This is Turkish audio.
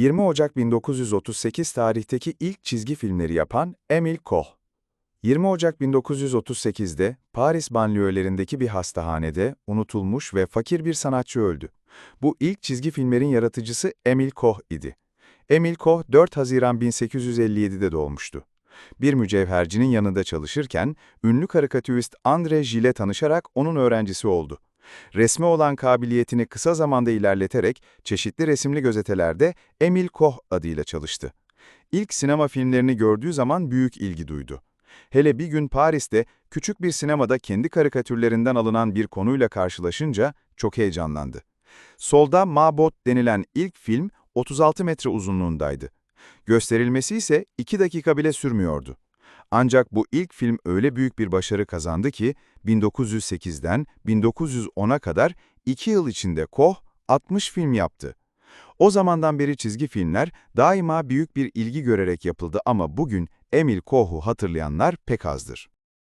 20 Ocak 1938 tarihteki ilk çizgi filmleri yapan Emil Koh. 20 Ocak 1938'de Paris banliyölerindeki bir hastahanede unutulmuş ve fakir bir sanatçı öldü. Bu ilk çizgi filmlerin yaratıcısı Emil Koh idi. Emil Koh 4 Haziran 1857'de doğmuştu. Bir mücevhercinin yanında çalışırken ünlü karikatürist André Gilles tanışarak onun öğrencisi oldu. Resme olan kabiliyetini kısa zamanda ilerleterek çeşitli resimli gazetelerde Emil Koh adıyla çalıştı. İlk sinema filmlerini gördüğü zaman büyük ilgi duydu. Hele bir gün Paris'te küçük bir sinemada kendi karikatürlerinden alınan bir konuyla karşılaşınca çok heyecanlandı. Solda Mabot denilen ilk film 36 metre uzunluğundaydı. Gösterilmesi ise 2 dakika bile sürmüyordu. Ancak bu ilk film öyle büyük bir başarı kazandı ki 1908'den 1910'a kadar 2 yıl içinde Koh 60 film yaptı. O zamandan beri çizgi filmler daima büyük bir ilgi görerek yapıldı ama bugün Emil Koh'u hatırlayanlar pek azdır.